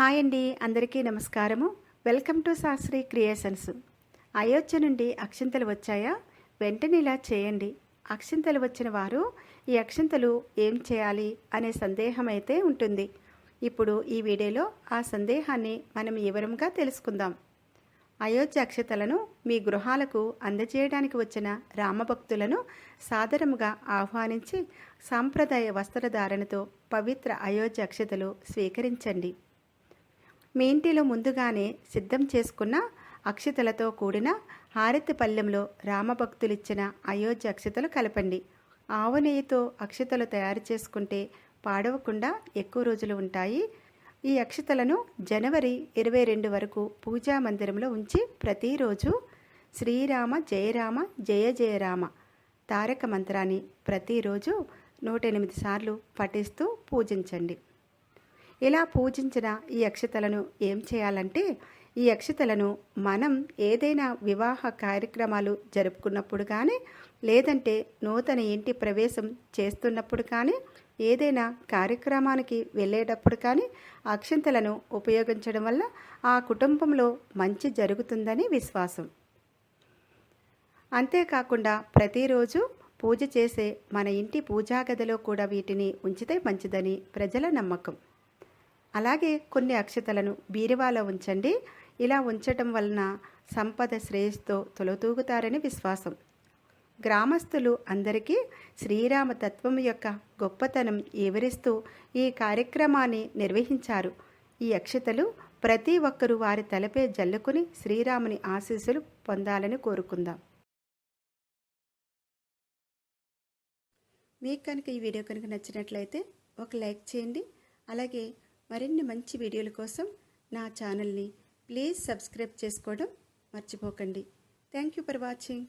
Hi అండి అందరికీ నమస్కారము. Welcome to Shastri creations. Ayodhya నుండి అక్షింతలు వచ్చాయా? వెంటనే ఇలా చేయండి. అక్షింతలు వచ్చిన వారు ఈ అక్షింతలు ఏం చేయాలి అనే సందేహం అయితే ఉంటుంది. ఇప్పుడు ఈ వీడియోలో ఆ సందేహాన్ని మనం వివరంగా తెలుసుకుందాం. అయోధ్య అక్షతలను మీ గృహాలకు అందజేయడానికి వచ్చిన రామభక్తులను సాదరముగా ఆహ్వానించి సాంప్రదాయ వస్త్రధారణతో పవిత్ర అయోధ్య అక్షతలు స్వీకరించండి. మీ ఇంటిలో ముందుగానే సిద్ధం చేసుకున్న అక్షతలతో కూడిన హారతి పళ్ళెంలో రామభక్తులిచ్చిన అయోధ్య అక్షతలు కలపండి. ఆవు నెయ్యితో అక్షతలు తయారు చేసుకుంటే పాడవకుండా ఎక్కువ రోజులు ఉంటాయి. ఈ అక్షతలను జనవరి ఇరవై రెండు వరకు పూజా మందిరంలో ఉంచి ప్రతిరోజు శ్రీరామ జయరామ జయ జయరామ తారక మంత్రాన్ని ప్రతిరోజు నూట ఎనిమిది సార్లు పఠిస్తూ పూజించండి. ఇలా పూజించిన ఈ అక్షతలను ఏం చేయాలంటే ఈ అక్షతలను మనం ఏదైనా వివాహ కార్యక్రమాలు జరుపుకున్నప్పుడు కానీ లేదంటే నూతన ఇంటి ప్రవేశం చేస్తున్నప్పుడు కానీ ఏదైనా కార్యక్రమానికి వెళ్ళేటప్పుడు కానీ అక్షంతలను ఉపయోగించడం వల్ల ఆ కుటుంబంలో మంచి జరుగుతుందని విశ్వాసం. అంతేకాకుండా ప్రతిరోజు పూజ చేసే మన ఇంటి పూజా గదిలో కూడా వీటిని ఉంచితే మంచిదని ప్రజల నమ్మకం. అలాగే కొన్ని అక్షతలను బీరువాలో ఉంచండి. ఇలా ఉంచటం వలన సంపద శ్రేయస్తో తొలతూగుతారని విశ్వాసం. గ్రామస్తులు అందరికీ శ్రీరామ తత్వం యొక్క గొప్పతనం వివరిస్తూ ఈ కార్యక్రమాన్ని నిర్వహించారు. ఈ అక్షతలు ప్రతి ఒక్కరూ వారి తలపే జల్లుకుని శ్రీరాముని ఆశీస్సులు పొందాలని కోరుకుందాం. మీకు కనుక ఈ వీడియో కనుక నచ్చినట్లయితే ఒక లైక్ చేయండి. అలాగే మరిన్ని మంచి వీడియోల కోసం నా ఛానల్ని ప్లీజ్ సబ్స్క్రైబ్ చేసుకోవడం మర్చిపోకండి. Thank you for watching